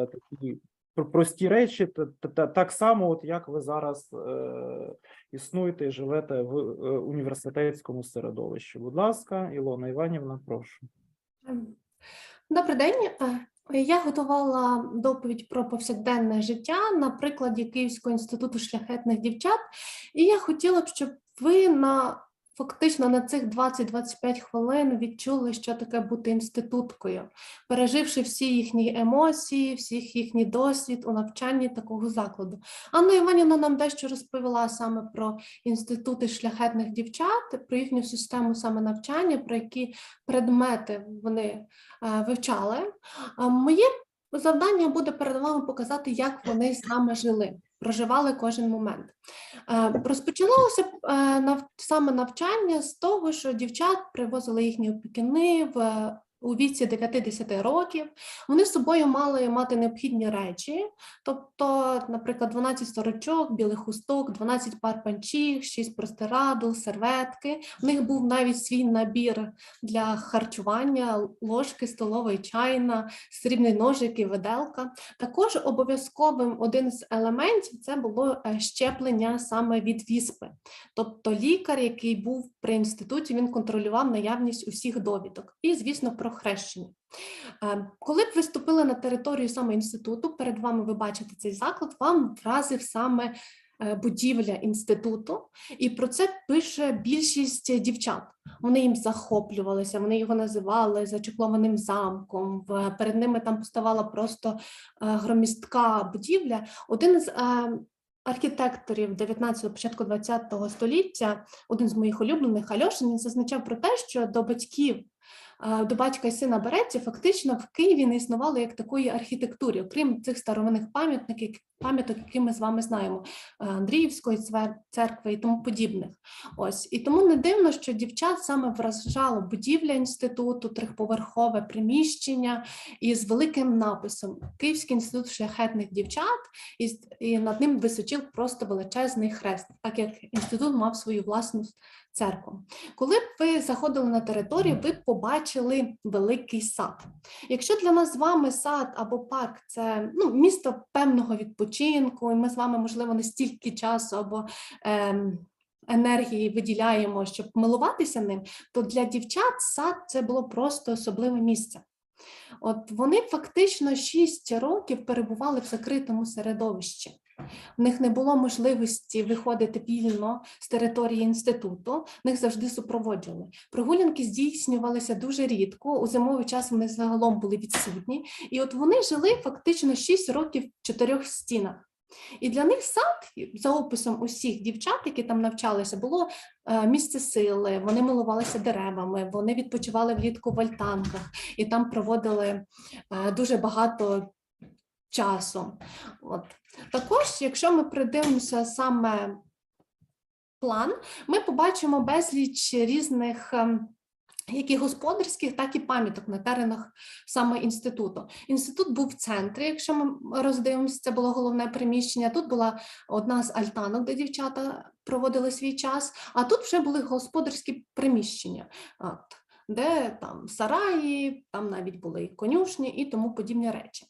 такі прості речі, та- та- та- так само, от як ви зараз е, існуєте і живете в е, університетському середовищі. Будь ласка, Ілона Іванівна, прошу. Добрий день. Е, Я готувала доповідь про повсякденне життя на прикладі Київського інституту шляхетних дівчат, і я хотіла б, щоб ви на фактично на цих 20-25 хвилин відчули, що таке бути інституткою, переживши всі їхні емоції, всіх їхній досвід у навчанні такого закладу. Анна Іванівна нам дещо розповіла саме про інститути шляхетних дівчат, про їхню систему саме навчання, про які предмети вони е, вивчали. Моє завдання буде перед вами показати, як вони саме жили, проживали кожен момент. розпочалося Розпочиналося е, саме навчання з того, що дівчат привозили їхні опікуни в. У віці 9-10 років вони з собою мали мати необхідні речі, тобто, наприклад, 12 сорочок, білих хусток, 12 пар панчіх, 6 простирадл, серветки. В них був навіть свій набір для харчування, ложки, столова чайна, срібний ножик і виделка. Також обов'язковим один з елементів це було е, щеплення саме від віспи. Тобто лікар, який був при інституті, він контролював наявність усіх довідок і, звісно, про хрещення. Е, Коли б ви вступили на територію саме інституту, перед вами ви бачите цей заклад, вам вразив саме е, будівля інституту, і про це пише більшість дівчат. Вони їм захоплювалися, вони його називали зачеклованим замком. Перед ними там поставала просто е, громістка будівля. Один з архітекторів 19-го, початку 20-го століття, один з моїх улюблених Альошин, він зазначав про те, що до батьків. Е, До батька і сина Береці фактично в Києві не існувало як такої архітектури, окрім цих старовинних пам'ятників, пам'яток, які ми з вами знаємо, е, Андріївської церкви і тому подібних. Ось і тому не дивно, що дівчат саме вражало будівля інституту, трьохповерхове приміщення із великим написом Київський інститут шляхетних дівчат, і над ним височив просто величезний хрест, так як інститут мав свою власну церкву. Коли б ви заходили на територію, ви б побачили великий сад. Якщо для нас з вами сад або парк це ну, місто певного відпочинку, і ми з вами, можливо, не стільки часу або ем, енергії виділяємо, щоб милуватися ним, то для дівчат сад це було просто особливе місце. От вони фактично 6 років перебували в закритому середовищі. В них не було можливості виходити вільно з території інституту, них завжди супроводжували. Прогулянки здійснювалися дуже рідко. У зимовий час вони загалом були відсутні. І от вони жили фактично 6 років в чотирьох стінах. І для них сад, за описом усіх дівчат, які там навчалися, було е, місце сили. Вони милувалися деревами, вони відпочивали влітку в альтанках і там проводили е, дуже багато часу. От. Також, якщо ми придивимося саме план, ми побачимо безліч різних. ем, як і господарських, так і пам'яток на теренах саме інституту. Інститут був в центрі, якщо ми роздивимося, це було головне приміщення. Тут була одна з альтанок, де дівчата проводили свій час, а тут вже були господарські приміщення, от, де там сараї, там навіть були конюшні і тому подібні речі.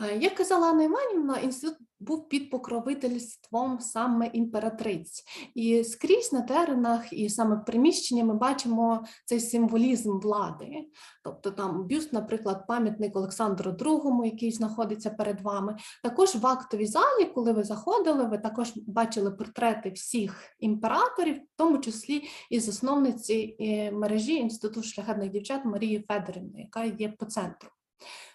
Е, Як казала Анна Іванівна, інститут був під покровительством саме імператриць. І скрізь на теренах, і саме в приміщенні ми бачимо цей символізм влади. Тобто там бюст, наприклад, пам'ятник Олександру II, який знаходиться перед вами. Також в актовій залі, коли ви заходили, ви також бачили портрети всіх імператорів, в тому числі і засновниці мережі Інституту шляхетних дівчат Марії Федорівни, яка є по центру.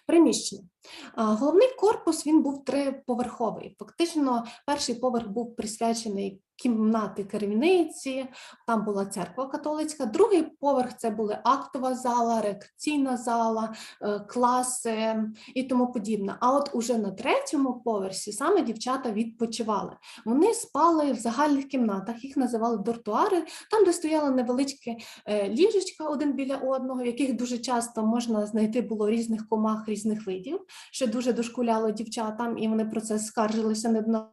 Приміщення. Головний корпус він був триповерховий. Фактично, перший поверх був присвячений кімнати керівниці, там була церква католицька. Другий поверх це були актова зала, рекреаційна зала, е, класи і тому подібне. А от уже на третьому поверсі саме дівчата відпочивали. Вони спали в загальних кімнатах, їх називали дортуари, там, де стояли невеличкі е, ліжечка один біля одного, яких дуже часто можна знайти було різних комах різних видів, що дуже дошкуляло дівчатам, і вони про це скаржилися неодноразово.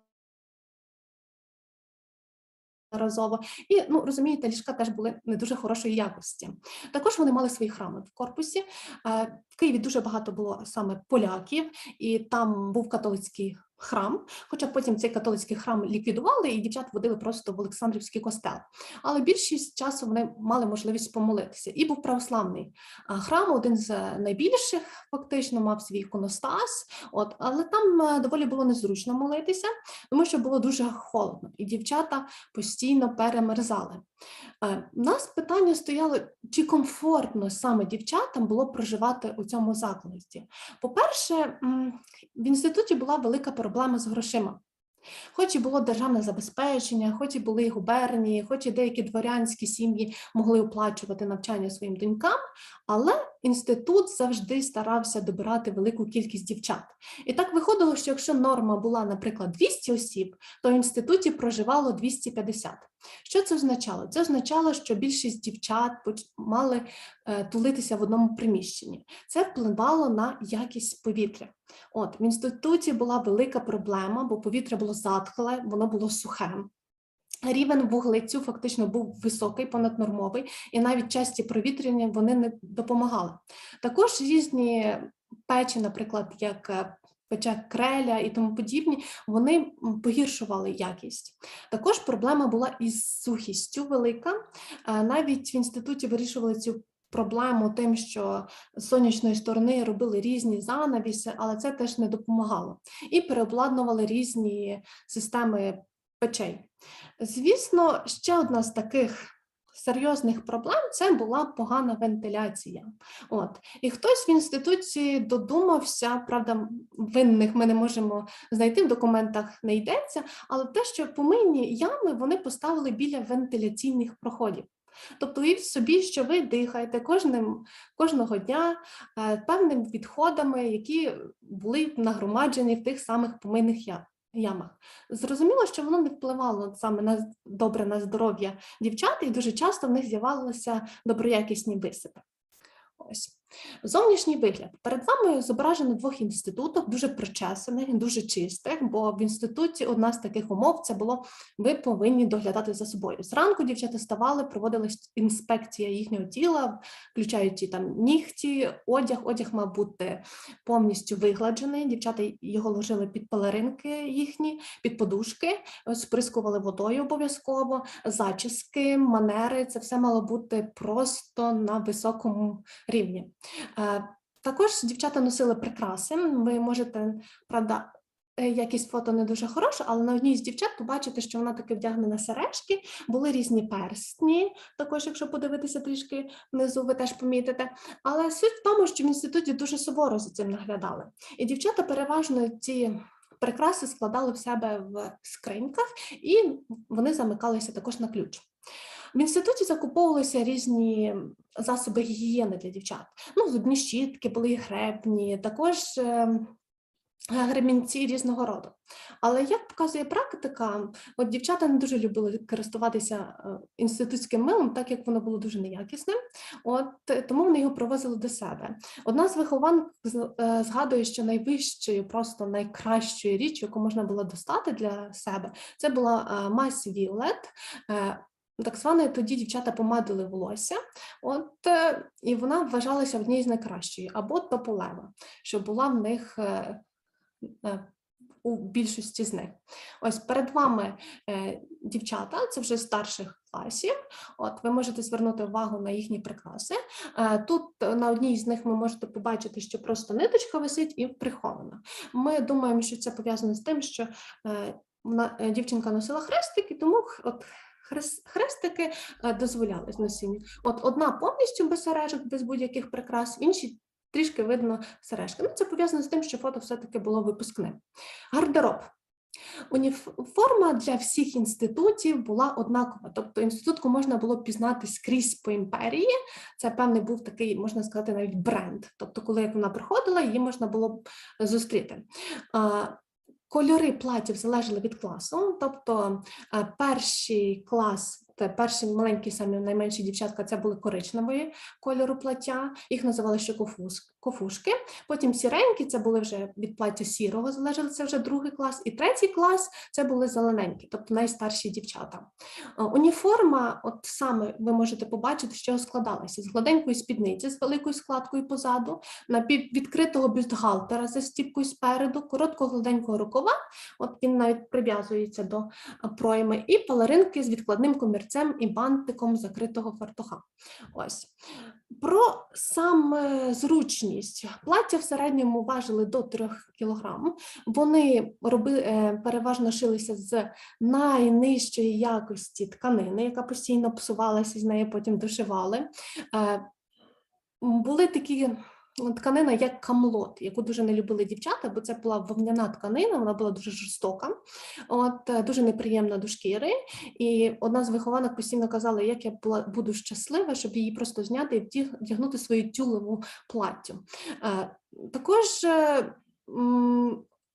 неодноразово. І ну розумієте, ліжка теж були не дуже хорошої якості. Також вони мали свої храми в корпусі. В Києві дуже багато було саме поляків, і там був католицький храм. Хоча потім цей католицький храм ліквідували, і дівчат водили просто в Олександрівський костел. Але більшість часу вони мали можливість помолитися. І був православний храм, один з е, найбільших, фактично мав свій іконостас. От, але там е, доволі було незручно молитися, тому що було дуже холодно, і дівчата постійно перемерзали. Е, У нас питання стояло, чи комфортно саме дівчатам було проживати у цьому закладі. По-перше, в інституті була велика проблема з грошима. Хоч і було державне забезпечення, хоч і були губернії, хоч і деякі дворянські сім'ї могли оплачувати навчання своїм донькам, але інститут завжди старався добирати велику кількість дівчат. І так виходило, що якщо норма була, наприклад, 200 осіб, то в інституті проживало 250. Що це означало? Це означало, що більшість дівчат мали е, тулитися в одному приміщенні. Це впливало на якість повітря. От в інституті була велика проблема, бо повітря було затхле, воно було сухе. Рівень вуглецю фактично був високий, понаднормовий, і навіть часті провітряння вони не допомагали. Також різні печі, наприклад, як е, пече креля і тому подібні, вони погіршували якість. Також проблема була із сухістю велика. Е, Навіть в інституті вирішували цю проблему тим, що з сонячної сторони робили різні занавіси, але це теж не допомагало. І переобладнували різні системи печей. Звісно, ще одна з таких серйозних проблем це була погана вентиляція. От. І хтось в інституції додумався, правда, винних ми не можемо знайти в документах, не йдеться, але те, що помийні ями вони поставили біля вентиляційних проходів. Тобто уявіть собі, що ви дихаєте кожним, кожного дня е, певними відходами, які були нагромаджені в тих самих помийних я- ямах. Зрозуміло, що воно не впливало саме на добре на здоров'я дівчат, і дуже часто в них з'явилися доброякісні висипи. Ось. Зовнішній вигляд. Перед вами зображено двох інститутів, дуже причесаних, дуже чистих, бо в інституті одна з таких умов це було ви повинні доглядати за собою. Зранку дівчата ставали, проводилась інспекція їхнього тіла, включаючи там нігті, одяг. Одяг мав бути повністю вигладжений. Дівчата його ложили під пелеринки їхні, під подушки, сприскували водою обов'язково, зачіски, манери. Це все мало бути просто на високому рівні. Е, Також дівчата носили прикраси. Ви можете, правда, е, якість фото не дуже хороша, але на одній з дівчат побачите, що вона таки вдягнена сережки, були різні перстні. Також, якщо подивитися трішки внизу, ви теж помітите. Але суть в тому, що в інституті дуже суворо за цим наглядали. І дівчата переважно ці прикраси складали в себе в скриньках, і вони замикалися також на ключ. В інституті закуповувалися різні засоби гігієни для дівчат. Ну, зубні щітки, були гребні, також ем, гребінці різного роду. Але як показує практика, от дівчата не дуже любили користуватися е, інститутським милом, так як воно було дуже неякісним. От тому вони його привозили до себе. Одна з вихованок е, згадує, що найвищою, просто найкращою річчю, яку можна було достати для себе, це була е, мазь Віолет. Е, Так зване тоді дівчата помадили волосся, от е, і вона вважалася однією з найкращої, або тополева, що була в них е, е, у більшості з них. Ось перед вами дівчата, це вже старших класів. От ви можете звернути увагу на їхні прикраси. Тут на одній з них ви можете побачити, що просто ниточка висить і прихована. Ми думаємо, що це пов'язано з тим, що дівчинка носила хрестик, і тому от хрестики е, дозволялись носіння. От одна повністю без сережок, без будь-яких прикрас, інші трішки видно сережки. Ну, це пов'язано з тим, що фото все-таки було випускним. Гардероб. Уніформа для всіх інститутів була однакова, тобто інститутку можна було пізнати скрізь по імперії. Це певний був такий, можна сказати, навіть бренд. Тобто, коли вона приходила, її можна було зустріти. Кольори платів залежали від класу, тобто е, перший клас е, перші маленькі, самі найменші дівчатка, це були коричневої кольору плаття, їх називали ще кофушки. Потім сіренькі, це були вже від плаття сірого, залежали це вже другий клас. І третій клас це були зелененькі, тобто найстарші дівчата. Е, Уніформа, от саме ви можете побачити, з чого складалася: з гладенької спідниці з великою складкою позаду, напіввідкритого бюстгальтера за стіпкою спереду, короткого гладенького рукава, от він навіть прив'язується до пройми, і палеринки з відкладним комірцем і бантиком закритого фартуха. Ось. Про саме зручність. Плаття в середньому важили до 3 кг. Вони роби, е, переважно шилися з найнижчої якості тканини, яка постійно псувалася, з неї потім дошивали. Е, Були такі тканина, як камлот, яку дуже не любили дівчата, бо це була вовняна тканина, вона була дуже жорстока, от, е, дуже неприємна до шкіри. І одна з вихованок постійно казала, як я була, буду щаслива, щоб її просто зняти і вдягнути свою тюлеву платтю. Е, Також е,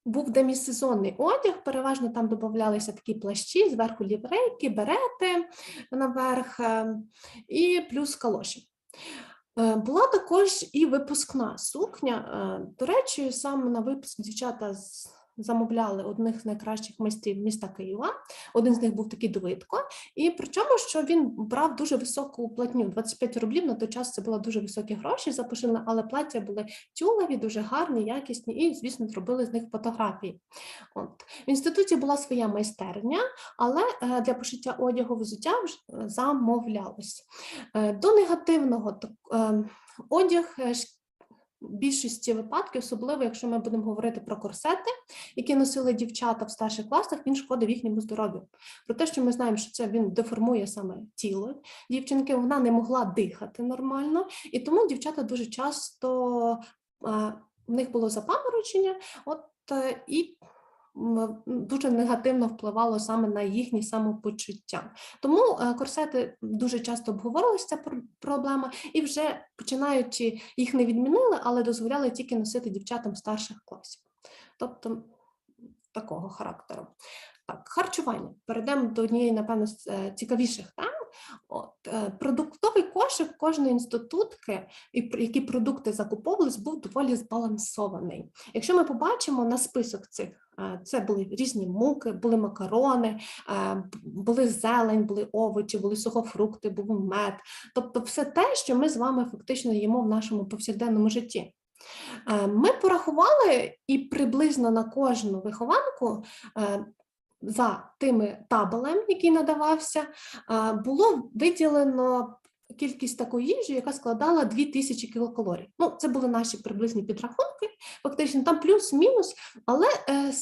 був демісезонний одяг, переважно там додавалися такі плащі, зверху ліврейки, берети наверх і плюс калоші. Е, Була також і випускна сукня. Е, До речі, саме на випуск дівчата з- замовляли одних з найкращих майстрів міста Києва. Один з них був такий Довидко. І причому, що він брав дуже високу платню 25 рублів. На той час це були дуже високі гроші за пошивне, але плаття були тюлеві, дуже гарні, якісні, і, звісно, зробили з них фотографії. От. В інституті була своя майстерня, але е, для пошиття одягу взуття е, замовлялось. Е, До негативного так, е, одяг більшості випадків, особливо якщо ми будемо говорити про корсети, які носили дівчата в старших класах, він шкодив їхньому здоров'ю. Про те, що ми знаємо, що це він деформує саме тіло дівчинки, вона не могла дихати нормально, і тому дівчата дуже часто в них було запаморочення, от е, і дуже негативно впливало саме на їхнє самопочуття. Тому е, корсети дуже часто обговорилися ця проблема, і вже починаючи їх не відмінили, але дозволяли тільки носити дівчатам старших класів. Тобто такого характеру. Так, харчування. Перейдемо до однієї, напевно, з е, цікавіших тем. От, е, продуктовий кошик кожної інститутки, які продукти закуповувались, був доволі збалансований. Якщо ми побачимо на список цих, е, це були різні муки, були макарони, е, були зелень, були овочі, були сухофрукти, був мед. Тобто все те, що ми з вами фактично їмо в нашому повсякденному житті. Ми порахували і приблизно на кожну вихованку за тими табелем, який надавався, було виділено кількість такої їжі, яка складала 2000 кілокалорій. Ну, це були наші приблизні підрахунки, фактично там плюс-мінус, але е,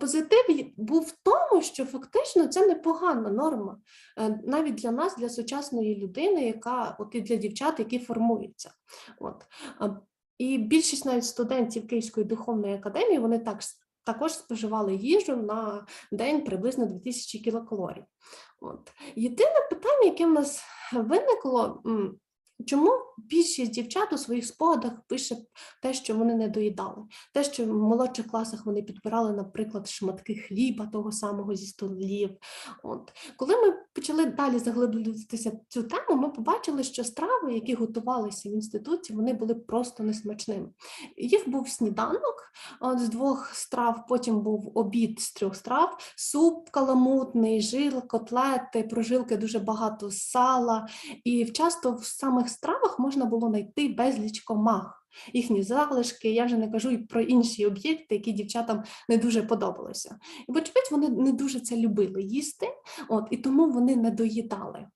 позитив був в тому, що фактично це непогана норма е, навіть для нас, для сучасної людини, яка от і для дівчат, які формуються. От. І більшість навіть студентів Київської духовної академії вони так також споживали їжу на день приблизно 2000 кілокалорій. От. Єдине питання, яке в нас виникло, чому більшість дівчат у своїх спогадах пише те, що вони не доїдали, те, що в молодших класах вони підбирали, наприклад, шматки хліба того самого зі столів. От. Коли ми почали далі заглиблюватися цю тему, ми побачили, що страви, які готувалися в інституті, вони були просто несмачними. Їх був сніданок з двох страв, потім був обід з трьох страв, суп каламутний, жир, котлети, прожилки дуже багато сала. І часто в самих стравах можна було знайти безліч комах. Їхні залишки, я вже не кажу і про інші об'єкти, які дівчатам не дуже подобалися. І, вочевидь, вони не дуже це любили їсти, от, і тому вони не доїдали.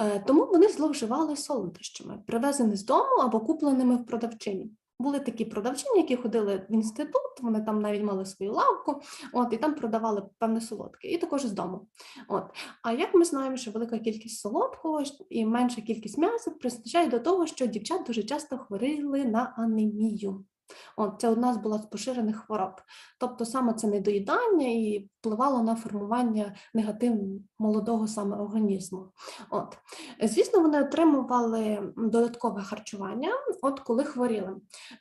Е, тому вони зловживали солодощами, привезені з дому або купленими в продавчині. Були такі продавчині, які ходили в інститут, вони там навіть мали свою лавку, от, і там продавали певне солодке, і також з дому. От. А як ми знаємо, що велика кількість солодкого і менша кількість м'яса призначає до того, що дівчат дуже часто хворіли на анемію. Це одна з була з поширених хвороб. Тобто саме це недоїдання і впливало на формування негатив молодого саме організму. От. Звісно, вони отримували додаткове харчування, от коли хворіли.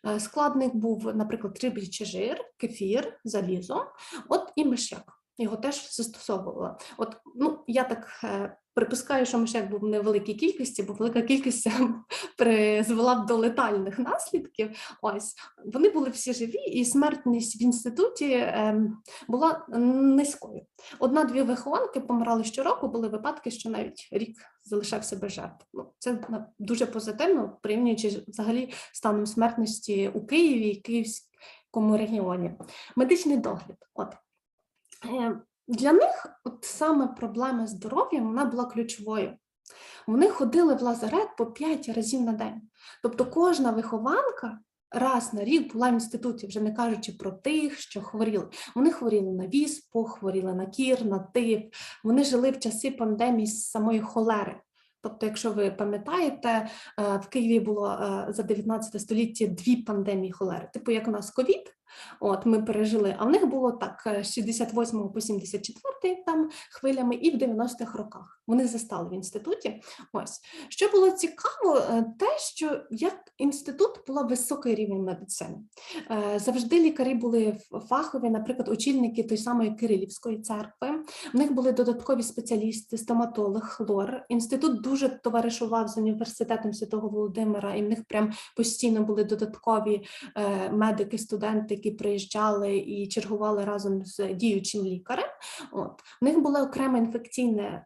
Е, Складник був, наприклад, риб'ячий жир, кефір, залізо, от і мишяк. Його теж застосовувала. От, ну, я так е, Припускаю, що мишек був в невеликій кількості, бо велика кількість призвела б до летальних наслідків. Ось вони були всі живі, і смертність в інституті ем, була низькою. Одна-дві вихованки помирали щороку. Були випадки, що навіть рік залишався без жертв. Ну це дуже позитивно, порівнюючи взагалі станом смертності у Києві і Київському регіоні. Медичний догляд. От Е, для них от саме проблема здоров'я вона була ключовою. Вони ходили в лазарет по 5 разів на день. Тобто кожна вихованка раз на рік була в інституті, вже не кажучи про тих, що хворіли. Вони хворіли на віспу, хворіли на кір, на тиф. Вони жили в часи пандемії з самої холери. Тобто, якщо ви пам'ятаєте, е, в Києві було е, за 19 століття дві пандемії холери, типу як у нас ковід, От ми пережили, а в них було так е, з 68 по 74 там хвилями, і в 90-х роках вони застали в інституті. Ось що було цікаво, е, те, що як інститут була високий рівень медицини. Е, Завжди лікарі були фахові, наприклад, очільники той самої Кирилівської церкви. В них були додаткові спеціалісти, стоматолог, хлор. Інститут дуже товаришував з університетом Святого Володимира, і в них прям постійно були додаткові медики, студенти, які приїжджали і чергували разом з діючим лікарем. От в них було окреме інфекційне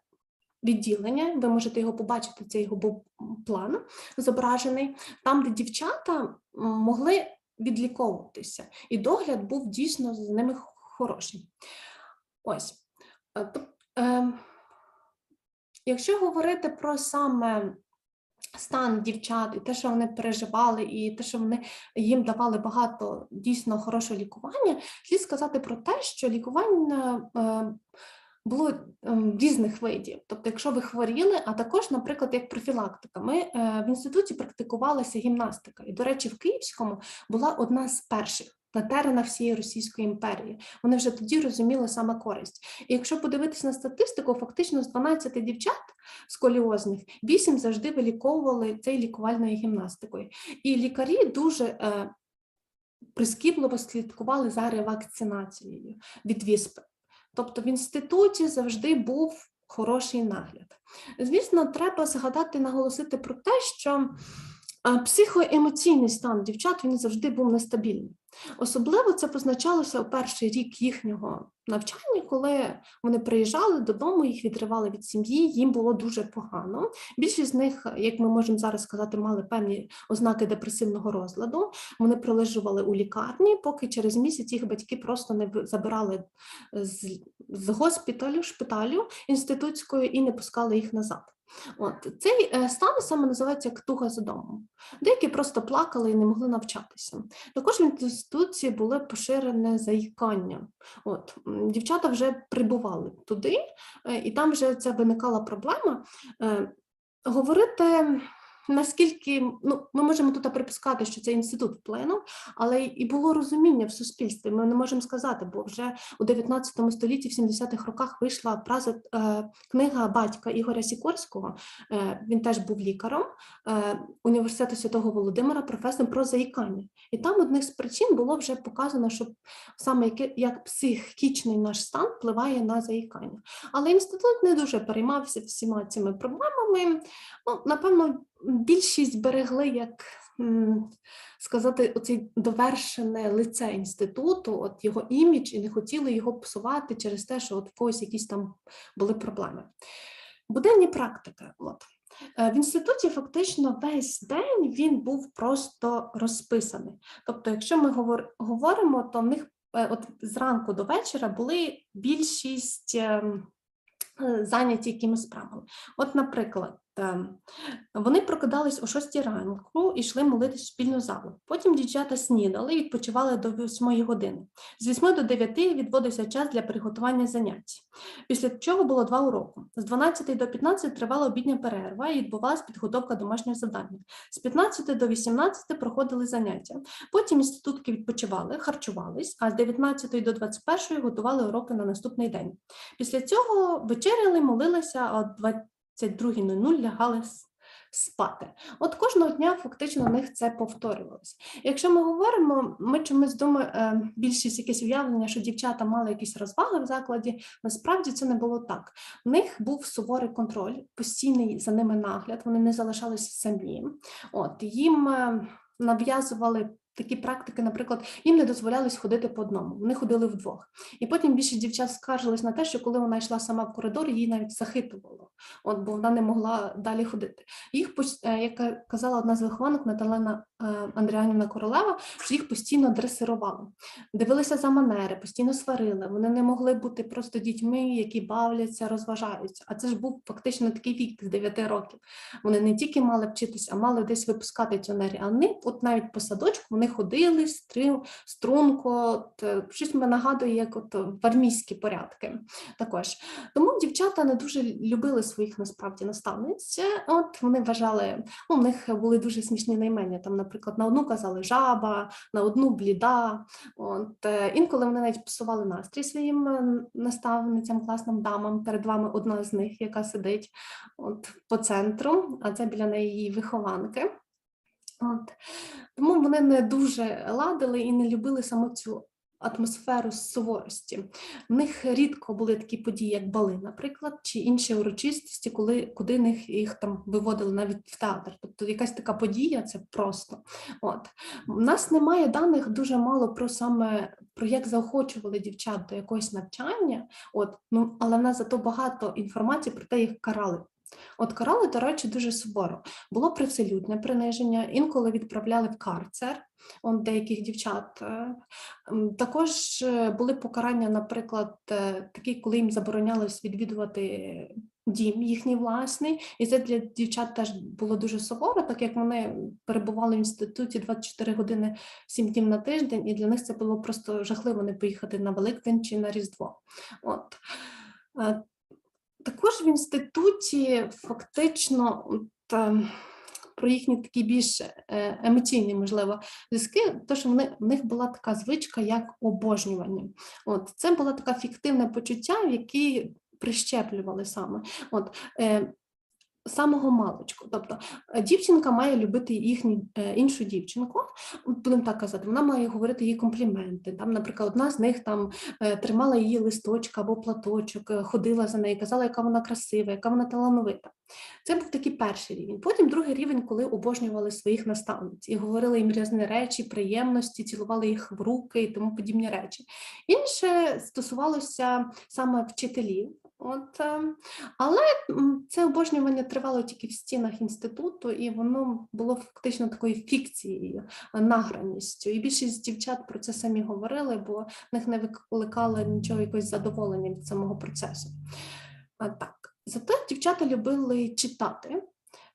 відділення. Ви можете його побачити. Це його був план зображений, там, де дівчата могли відліковуватися, і догляд був дійсно за ними хороший. Ось. Е, ем, Якщо говорити про саме стан дівчат і те, що вони переживали, і те, що вони їм давали багато дійсно хорошого лікування, слід сказати про те, що лікування е, було ем, різних видів. Тобто, якщо ви хворіли, а також, наприклад, як профілактика, ми е, в інституті практикувалася гімнастика, і, до речі, в Київському була одна з перших. На теренах всієї Російської імперії вони вже тоді розуміли саме користь. І якщо подивитись на статистику, фактично з 12 дівчат сколіозних 8 завжди виліковували цією лікувальною гімнастикою. І лікарі дуже е, прискіпливо слідкували за ревакцинацією від віспи. Тобто в інституті завжди був хороший нагляд. Звісно, треба згадати, наголосити про те, що е, психоемоційний стан дівчат він завжди був нестабільний. Особливо це позначалося у перший рік їхнього навчання, коли вони приїжджали додому, їх відривали від сім'ї, їм було дуже погано. Більшість з них, як ми можемо зараз сказати, мали певні ознаки депресивного розладу. Вони пролежували у лікарні, поки через місяць їх батьки просто не забирали з, з госпіталю, шпиталю інститутською і не пускали їх назад. От цей е, стан саме називається як туга за домом. Деякі просто плакали і не могли навчатися. Також в інституції було поширене заїкання. От дівчата вже прибували туди, е, і там вже це виникала проблема. Е, Говорити наскільки ну, ми можемо тут припускати, що цей інститут вплинув, але і було розуміння в суспільстві. Ми не можемо сказати, бо вже у 19 столітті, в 70-х роках вийшла праза е, книга батька Ігоря Сікорського. Е, він теж був лікарем е, університету Святого Володимира, професором про заїкання. І там одних з причин було вже показано, що саме яке- як психічний наш стан впливає на заїкання. Але інститут не дуже переймався всіма цими проблемами. Ну, напевно, більшість берегли як сказати, оцей довершене лице інституту, от його імідж, і не хотіли його псувати через те, що от в когось якісь там були проблеми. Буденні практики. От. Е, В інституті фактично весь день він був просто розписаний. Тобто, якщо ми говор- говоримо, то в них е, от зранку до вечора були більшість ем, е, зайняті якимись справами. От, наприклад, вони прокидались о 6 ранку і йшли молитись в спільну залу. Потім дівчата снідали і відпочивали до 8 години. З 8 до 9 відводився час для приготування занять. Після чого було два уроки. З 12 до 15 тривала обідня перерва і відбувалась підготовка домашнього завдання. З 15 до 18 проходили заняття. Потім інститутки відпочивали, харчувались, а з 19 до 21 готували уроки на наступний день. Після цього вечеряли, молилися, о 22.00 лягали спати. От кожного дня фактично у них це повторювалося. Якщо ми говоримо, ми чомусь думаємо, більшість якесь уявлення, що дівчата мали якісь розваги в закладі. Насправді це не було так. В них був суворий контроль, постійний за ними нагляд. Вони не залишалися самі. От їм е, нав'язували. Такі практики, наприклад, їм не дозволялось ходити по одному, вони ходили вдвох. І потім більшість дівчат скаржились на те, що коли вона йшла сама в коридор, її навіть захитувало, от, бо вона не могла далі ходити. Їх, е, як казала одна з вихованок Наталена Андріанівна Королева, що їх постійно дресирували, дивилися за манери, постійно сварили. Вони не могли бути просто дітьми, які бавляться, розважаються. А це ж був фактично такий вік з 9 років. Вони не тільки мали вчитись, а мали десь випускати цю енергію. А вони, от навіть по садочку, вони ходили стрим, струнко, е, щось мене нагадує, як от в армійські порядки. Також тому дівчата не дуже любили своїх насправді наставниць. От вони вважали, ну, у них були дуже смішні наймення. Там, наприклад, на одну казали жаба, на одну бліда. От е, інколи вони навіть псували настрій своїм е, наставницям, класним дамам. Перед вами одна з них, яка сидить от по центру, а це біля неї вихованки. От. Тому вони не дуже ладили і не любили саме цю атмосферу суворості. В них рідко були такі події, як бали, наприклад, чи інші урочистості, коли куди них їх там виводили навіть в театр. Тобто якась така подія, це просто. От у нас немає даних дуже мало про саме про як заохочували дівчат до якогось навчання. От ну але в нас зато багато інформації про те, як карали. От карали, до речі, дуже суворо. Було привселюдне приниження, інколи відправляли в карцер он деяких дівчат. Е, Також е, були покарання, наприклад, е, такі, коли їм заборонялось відвідувати дім їхній власний, і це для дівчат теж було дуже суворо, так як вони перебували в інституті 24 години 7 днів на тиждень, і для них це було просто жахливо не поїхати на Великдень чи на Різдво. От. Також в інституті фактично от, про їхні такі більш е, емоційні, можливо, зв'язки, то що вони, в них була така звичка, як обожнювання. От, це було таке фіктивне почуття, в яке прищеплювали саме. От, е, самого маличку. Тобто е, дівчинка має любити їхню е, іншу дівчинку, будемо так казати, вона має говорити їй компліменти. Там, наприклад, одна з них там е, тримала її листочка або платочок, ходила за нею, казала, яка вона красива, яка вона талановита. Це був такий перший рівень. Потім другий рівень, коли обожнювали своїх наставниць і говорили їм різні речі, приємності, цілували їх в руки і тому подібні речі. Інше стосувалося саме вчителів. От, е, але це обожнювання тривало тільки в стінах інституту, і воно було фактично такою фікцією, награністю. І більшість дівчат про це самі говорили, бо в них не викликало нічого якогось задоволення від самого процесу. Так, зате дівчата любили читати.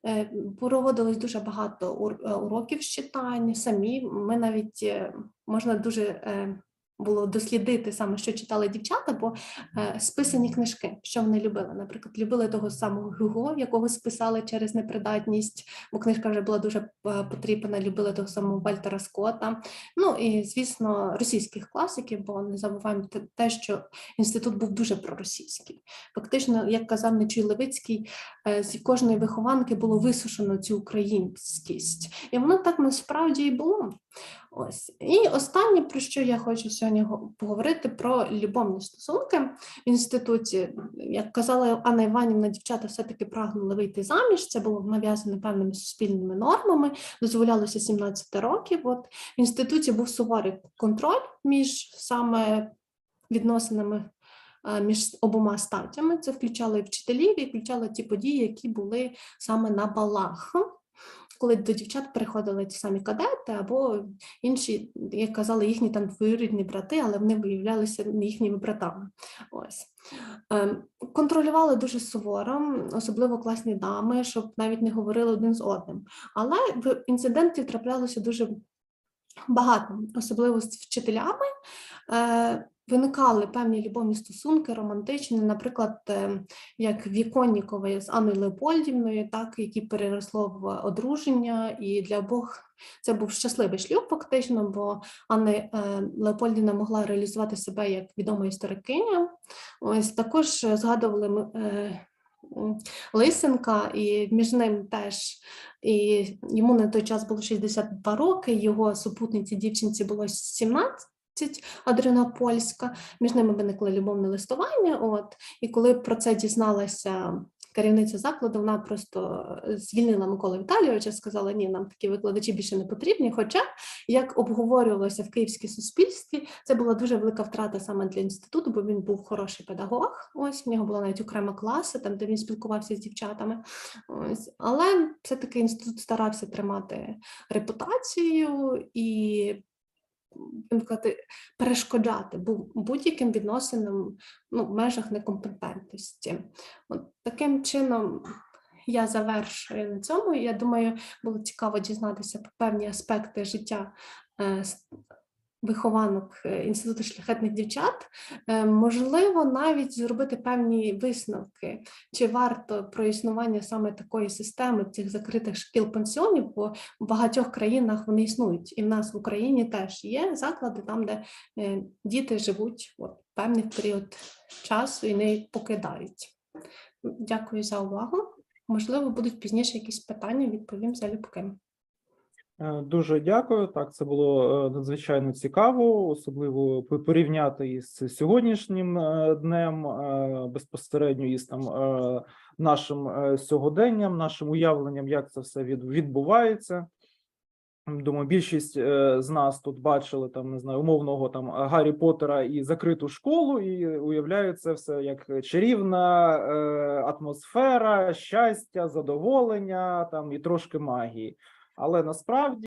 Е, Проводилось дуже багато ур- е, уроків з читання самі. Ми навіть е, можна дуже е, було дослідити саме, що читали дівчата, бо е, списані книжки, що вони любили. Наприклад, любили того самого Гюго, якого списали через непридатність, бо книжка вже була дуже е, потрібна, любили того самого Вальтера Скотта. Ну і звісно, російських класиків, бо не забуваємо те- що інститут був дуже проросійський. Фактично, як казав Нечуй Левицький, е, з кожної вихованки було висушено цю українськість, і воно так насправді і було. Ось і останнє, про що я хочу сьогодні поговорити, про любовні стосунки в інституті. Як казала Анна Іванівна, дівчата все-таки прагнули вийти заміж. Це було нав'язано певними суспільними нормами, дозволялося 17 років. От в інституті був суворий контроль між саме відносинами. Між обома статтями це включало і вчителів, і включало ті події, які були саме на балах коли до дівчат приходили ті самі кадети або інші, як казали, їхні там двоюрідні брати, але вони виявлялися їхніми братами. Ось. Ем, Контролювали дуже суворо, особливо класні дами, щоб навіть не говорили один з одним. Але в- інцидентів траплялося дуже багато, особливо з вчителями. Виникали певні любовні стосунки, романтичні, наприклад, е, як Віконнікової з Анною Леопольдівною, так, які переросло в одруження, і для обох це був щасливий шлюб, фактично, бо Анна е, Леопольдівна могла реалізувати себе як відома історикиня. Ось також згадували е, Лисенка, і між ним теж і йому на той час було 62 роки, його супутниці дівчинці було 17. Адріна Польська, між ними виникло любовне листування. От і коли про це дізналася керівниця закладу, вона просто е, звільнила Миколу Віталійовича, сказала: ні, нам такі викладачі більше не потрібні. Хоча, як обговорювалося в київській суспільстві, це була дуже велика втрата саме для інституту, бо він був хороший педагог. Ось в нього була навіть окрема класа, там де він спілкувався з дівчатами. Ось, але все-таки інститут старався тримати репутацію і перешкоджати бу- будь-яким відносинам ну, в межах некомпетентності. От таким чином я завершую на цьому. Я думаю, було цікаво дізнатися про певні аспекти життя е, вихованок е, Інституту шляхетних дівчат. Е, Можливо, навіть зробити певні висновки, чи варто про існування саме такої системи цих закритих шкіл-пансіонів, бо в багатьох країнах вони існують, і в нас в Україні теж є заклади, там, де е, діти живуть от, певний період часу і не покидають. Дякую за увагу. Можливо, будуть пізніше якісь питання, відповім залюбки. Е, Дуже дякую. Так, це було е, надзвичайно цікаво, особливо порівняти із сьогоднішнім е, днем, безпосередньо із там нашим сьогоденням, нашим уявленням, як це все відбувається. Думаю, більшість з нас тут бачили там, не знаю, умовного там Гаррі Поттера і закриту школу, і уявляють це все як чарівна атмосфера, щастя, задоволення там і трошки магії. Але насправді.